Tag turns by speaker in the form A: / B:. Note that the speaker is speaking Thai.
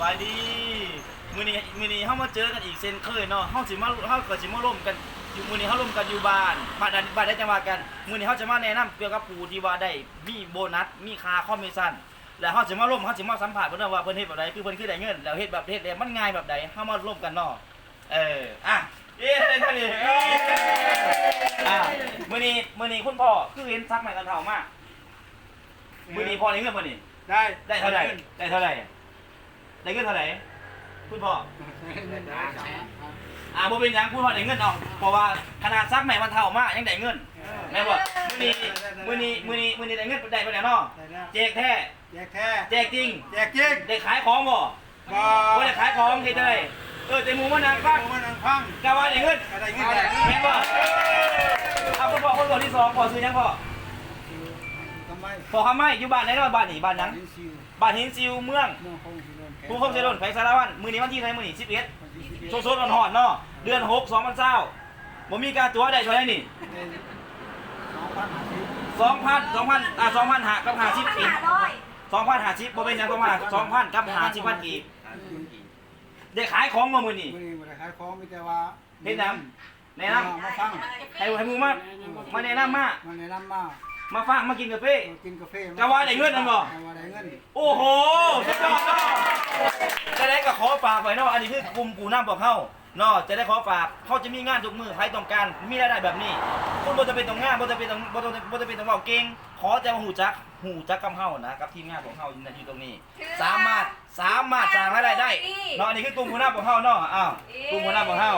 A: บายดีมื้อนี้มื้อนี้เฮามาเจอกันอีกเช่นเคยเนาะเฮาสิมาเฮาก็สิมาร่วมกันอยู่มื้อนี้เฮาร่วมกันอยู่บ้านบ้านใดบ้านใดจังหวัดกันมื้อนี้เฮาจะมาแนะนำเกี่ยวกับผู้ที่ว่าได้มีโบนัสมีค่าคอมมิชชั่นแล้วเฮาสิมาร่วมเฮาสิมาสัมภาษณ์เพิ่นว่าเพิ่นเฮ็ดแบบใดคือเพิ่นคือได้เงินแล้วเฮ็ดแบบเฮ็ดแล้วมันง่ายแบบใดเฮามาร่วมกันเนาะเอออะเอ๊ะได้เท่านี้เอ้ยอะมื้อนี้มื้อนี้คุณพ่อคือเห็นซักใหม่กันเฒ่ามากมื้อนี้พ่อได้เงินบ่นี่
B: ได้
A: ได้เท่าไหร่ได้เท่าไหร่ ได้เงินเท่าไหร่คุณพ่อ อ่าบ่เป็นหยังคุณพ่อได้เงินเอาเพราะว่าขนาดซักใหม่มันเท่ามากยังได้เงินแม่นบ่มื้อนี้มื้อนี้มื้อนี้มื้อนี้ได้เงินได้ไปแล้วเนาะ
B: ได้แล้ว
A: แจกแท้
B: แจกแท้
A: แจกจริง
B: แจกจริง
A: ได้ขายของบ่
B: บ่
A: บ่ได้ขายของเฮ็ดได้เออแต่หมูมันนางฟัง
B: มันนังฟัง
A: กะว่าได้เงิน
B: ก็ได้เงินได้
A: แม่นบ่เอาคุณพ่อคนตัวที่สองพ่อซื้อหยังพ่อ
B: ทำไม
A: พ่อคำไม้อยู่บ้านไหนเนาะบ้านนี่บ้านหยัง
B: ยินซิว
A: บ้านหินซิวเมือง
B: เมืองคงสิโดนแข
A: ภูคมเซโดนไผสารวัตรมื้อนี้วันที่เท่าไหร่มื้อนี้11
B: วันที่สิบเอ็ด
A: สดๆร้อนๆเนาะเดือนหกสองพันเศร้าบ่มีการตัวได้เท่าไหร่นี่
B: สองพันห้าสิบ
A: สองพันสองพันอ่าสองพันหากับหาสิบอีก
C: ร้อย
A: สองพันหาสิบบ่เป็นหยังสองพันสองพันกับหาสิบพันอีกได้ขายของมามื้อนี้
B: มื้อนี้บ่ได้ขายของมีแต่ว่า
A: เฮ็ดหยังแนะน
B: มาฟังำ
A: ให้ให้หมูมามาแนะนำมา
B: มาแนะนำมา
A: มาฟังมากินกาแฟ
B: กินกาแฟ
A: กะว่าได้เงินนั่นบ่
B: กะว่าได้เงิน
A: โอ้โหสุดยอดเนาะ จะได้ก็ขอฝากไว้เนาะอันนี้คือกลุ่มปูน้ำบอกเฮาเนาะจะได้ขอฝากเขาจะมีงานทุกมือใครต้องการมีรายได้แบบนี้ คุณบ่จะเป็นต้องงานบ่จะเป็นต้องบ่จะบ่จะเป็นต้องเว้าเก่งขอแต่ว่าหูจักหูจักกับเฮานะกับทีมงานของเฮาอยู่ในที่ตรงนี้ สามารถสามารถสร้างรายได้ได้เนาะอันนี้คือกลุ่มหัวหน้าของเฮาเนาะอ้าวกลุ่มหัวหน้าของเฮา